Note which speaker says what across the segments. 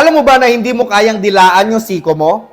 Speaker 1: Alam mo ba na hindi mo kayang dilaan yung siko mo?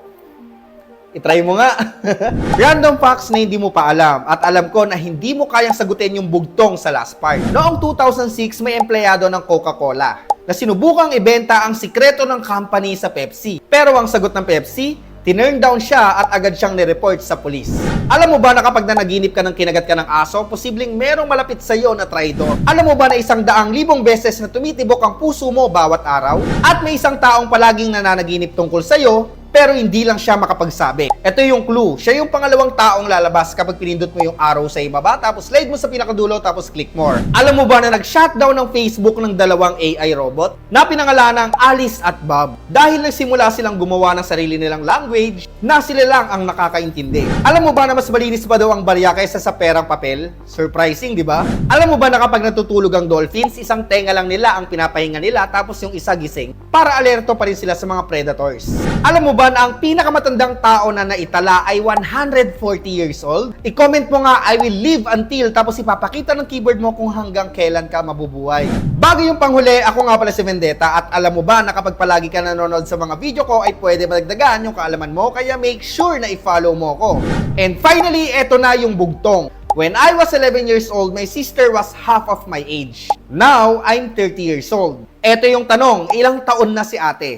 Speaker 1: I-try mo nga. Random facts na hindi mo pa alam at alam ko na hindi mo kayang sagutin yung bugtong sa last part. Noong 2006, may empleyado ng Coca-Cola na sinubukang ibenta ang sikreto ng company sa Pepsi. Pero ang sagot ng Pepsi, tinurn down siya at agad siyang nireport sa pulis. Alam mo ba na kapag nanaginip ka ng kinagat ka ng aso, posibleng merong malapit sa iyo na traidor? Alam mo ba na isang daang libong beses na tumitibok ang puso mo bawat araw? At may isang taong palaging nananaginip tungkol sa iyo, pero hindi lang siya makapagsabi. Ito yung clue. Siya yung pangalawang taong lalabas kapag pinindot mo yung arrow sa ibaba, tapos slide mo sa pinakadulo, tapos click more. Alam mo ba na nag-shutdown ng Facebook ng dalawang AI robot na pinangalan ng Alice at Bob dahil nagsimula silang gumawa ng sarili nilang language na sila lang ang nakakaintindi. Alam mo ba na mas malinis pa daw ang barya kaysa sa perang papel? Surprising, di ba? Alam mo ba na kapag natutulog ang dolphins, isang tenga lang nila ang pinapahinga nila tapos yung isa gising para alerto pa rin sila sa mga predators. Alam mo ba na ang pinakamatandang tao na naitala ay 140 years old? I-comment mo nga, I will live until tapos ipapakita ng keyboard mo kung hanggang kailan ka mabubuhay. Bago yung panghuli, ako nga pala si Vendetta at alam mo ba na kapag palagi ka nanonood sa mga video ko ay pwede madagdagan yung kaalaman mo kaya make sure na i-follow mo ko. And finally, eto na yung bugtong. When I was 11 years old, my sister was half of my age. Now, I'm 30 years old. Eto yung tanong, ilang taon na si ate?